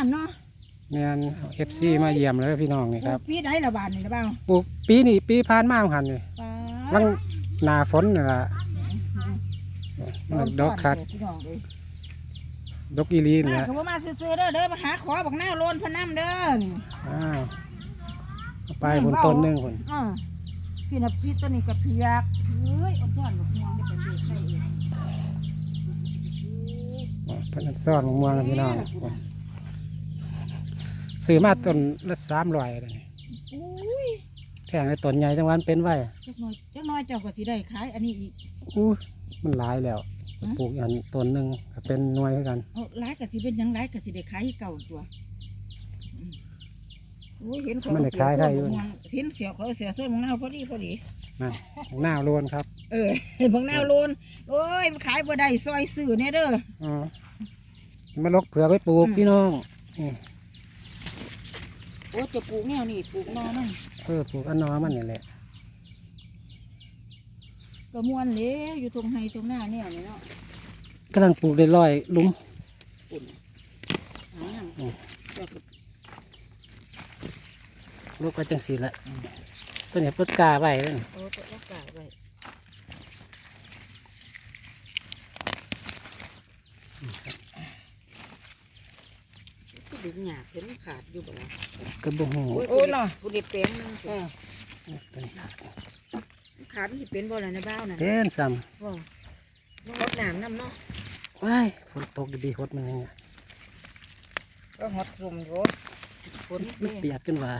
านเนาะแม่นเอฟซีมาเยี่ยมเลยพี่น้องนี่ครับ ปีใดละบาทนี่ละเบ้าปลูกปีนี้ปีผ่านมาหันนี่ป้าลังหนาฝนนี่ล่ะมันดอกคักพี่น้องเอ้ยดอกอีหลีนี่มาล่ะก็บ่มาซื้อๆเด้อเด้อมาหาขอบักหน้าโลนพะน้ำเด้อนี่อ้าวเอาไปผลต้นหนึงผลอ่าพี่น่ะพี่ตัวนี้ก็เพียกเฮ้ยอดซ่อนบักม่วงได้เป็นเด็กได้เอง เพิ่นซ่อนมะม่วงกันพี่น้อง ซื้อมาต้นละสามร้อยเลยอุ้ยแพงในต้นใหญ่จังหวันเป็นไว้จักหน่อยจักหน่อยเจ้าก็สิได้ขายอันนี้อีก อู้มันหลายแล้วฮะ ปลูกอันต้นหนึ่งก็เป็นหน่วยคือกันเอาหลายก็สิเป็นหยังหลายก็สิได้ขายเก่าตัวอืมโอ้ยเห็นเขามันได้ขายได้อยู่เห็นเสียเขาเสียส่วนของเน่าพอดีพอดี นั่นหน้าโลนครับเออเห็นของเน่าโลนโอ้ยมันขายบ่ได้ซอยซื้อเนี่ยเด้อ อ๋อมาลกเผือกไปปลูกอืมพี่น้องอืม โอ้จะปลูกแนวนี่ปลูกหนอมันเออปลูกอันนอมันนี่แหละก็ม่วนเลยอยู่ตรงไฮตรงหน้าเนี่ยนี่เนาะกำลังปลูกได้ร้อยหลุมปุ่นหาหยังอืมเจ้าก็ลูกก็จังสีละต้นนี้เปิดกาไว้เลยโอ้ตัวกาไว้ก็ ดึงหยาบเห็นขาดอยู่บ่ล่ะกระบุงหูโอ้ยเนาะผู้เด็ดแปลงนึงต้นนี้ขาดมันสิเป็นบ่ล่ะในบ้าวน่ะเป็นซ้บ่รดน้ำน้ำเนาะำว้ายฝนตกดีๆหดมันยังไงก็หดซุ่มอยู่ฝนมันเปียกขึ้นว่า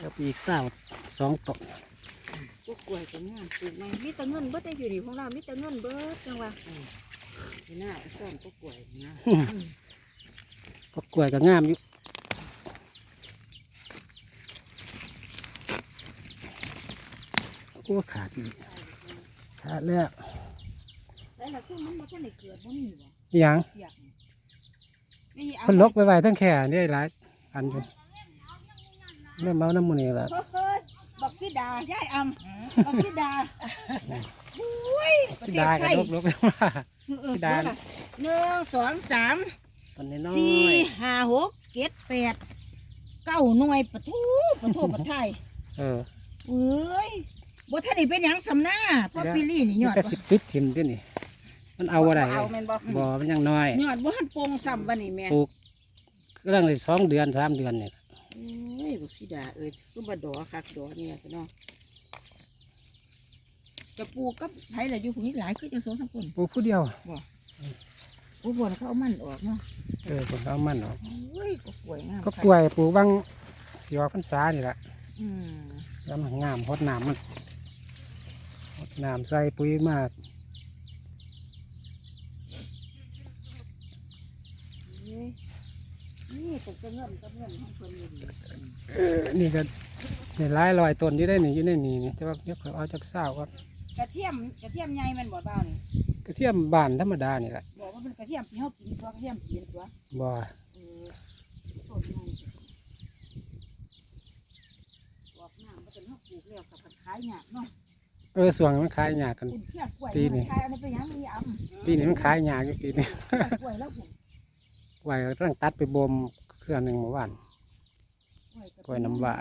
แล้วปีกเศร้าสองต้นพวกกล้วยก็งามปลูกมามีแต่เงินเบิดได้อยู่นี่ของเรามีแต่เงินเบิดจังว่านี่น่าซ่อนพวกกล้วยนะ ก็กล้วยก็งามอยู่โอ้ขาดอีกขาดแล้วแล้วล่ะคือมันบ่ทันได้เกิดบ่มีบ่อิหยังเปียกนี่นี่เอาเพิ่นลกไปไว้ทั้งแค่นี่หลายอันอยู่เริ่มเมาน้ำมันนี่แหละเฮ้ยบักสิดายายอำบักสิดาอุ้ยประสิเทศดาไทกับยลกลกไปว่าเออสิดาเดี๋ยวล่ะหนึ่งสองสาม ตอนนี้น้อสี่ยห้าหกเจ็ดแปดเก้าหน่วยปะทูปะโทปะไทยเออเอ้ยบ่ทันได้เป็นหยังสำนาเพราะปีลี่นี่ยนี่อดก็บ่สิปิดทิมด้วยนี่ มันเอาอะไรเอาแม่นบ่บ่มันยังน้อย ยอดบ่ทันโปร่งซ้ำบัดนี้แม่ปลูกกำลังได้สองเดือนสามเดือนเนี่ยเอ้ยบักสิดาเอ้ยคือบ่ดอคักดอเนี่ยซะเนาะจะปลูกกับไผล่ะอยู่ผู้นี้หลายคือจังสองสามคนปลูกผู้เดียวโอ้บ่แล้วเขาเอามันออกเนาะเออผมเอามันออกเอ้ยก็กล้วยงามก็กล้วยปลูกบางสีออกพรรษานี่แหละอืมแล้วมันงามหดน้ำมันหดน้ำใส่ปุ๋ยมากเอ้ยนี่ก็จะเงินก็เงินของเพิ่นอยู่นี่เออนี่ก็นี่หลายลอยต้นอยู่ได้นี่อยู่ในนี่นี่แต่ว่าเดี๋ยวเขาเอาจากเศร้าครับกระเทียมกระเทียมใหญ่แมันบ่บ้าวนี่ กระเทียมบานธรรมดานี่แหละบอกว่าเป็นกระเทียมที่เฮากินตัวกระเทียมกินตัวบ่เออต้นใหญ่บอกน้ำบ่เป็นเฮาปลูกแล้วก็พันขายยากเนาะเออส่วนมันขายยากกัน คุณเพียกล้วยปีนี้ขายอันนี้เป็นหยังมีอำปีนี้มันขายยากอยู่ปีนี้เพียกล้วยแล้วผมกล้วยตั้งตัดไปบ่มเครื่องหนึ่งเมื่อวานกล้วยกล้วยน้ำว้า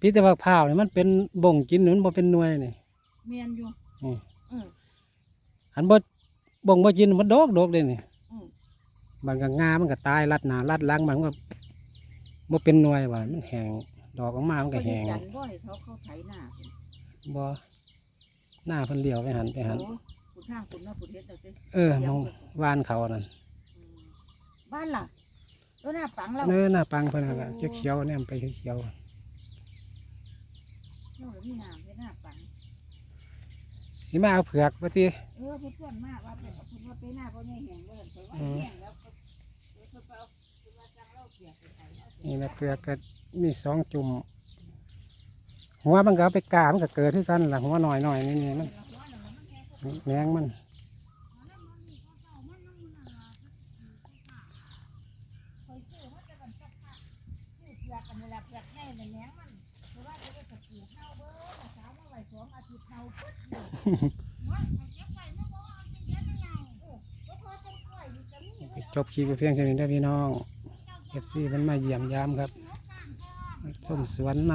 พี่แต่ว่าพร้าวนี่มันเป็นบ่งกินมันบ่เป็นหน่วยนี่แม่นอยู่อืม เออ อันบ่บ่งบ่กินมันดอกดอกเลยนี่อืมมันก็งามันก็ตายรัดหน้ารัดหลังมันก็บ่เป็นหน่วยว่ามันแห้งดอกออกมามันก็ก็แห้งจันบ่ให้เขาเขาไถหน้าพุ่นบ่หน้าเพิ่นเลี้ยวไปหันไปหันโอ้คุณทางคุณเนาะคุณเฮ็ดเอาสิเออมองวานเขานั่นอืมบ้านล่ะแล้วหน้าปังเราเนื้อหน้าปังเพิ่นนั่นล่ะเขียวๆเนี่ยมันไปเขียวโน่นมีน้ำเฮ็ดหน้าปังๆ สิมาเอาเผือกว่าติเออเพื่อนเพื่อนมากว่าเป็นเพื่อนว่าไปหน้าเพราะเนี่ยแห้งเบิ่นเพราะว่าอืมแห้งแล้วก็เออเพื่อนไปเอาเพื่อนว่าจังเราเปียกไปใส่เอาเสียนี่นะเผือกก็มีสองจุ่มหัวมันก็เอาไปกามันก็เกิดที่กันล่ะหัวหน่อยๆนี่นี่มัน แมงมัน จบคลิปไปเพียงเท่านี้ได้พี่น้องเอฟซีมันมาเยี่ยมยามครับส้มสวนน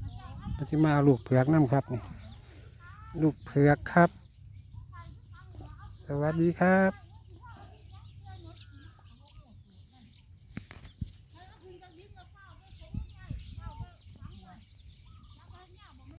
ำมันจะมาลูกเผือกนำครับนี่ลูกเผือกครับ สวัสดีครับ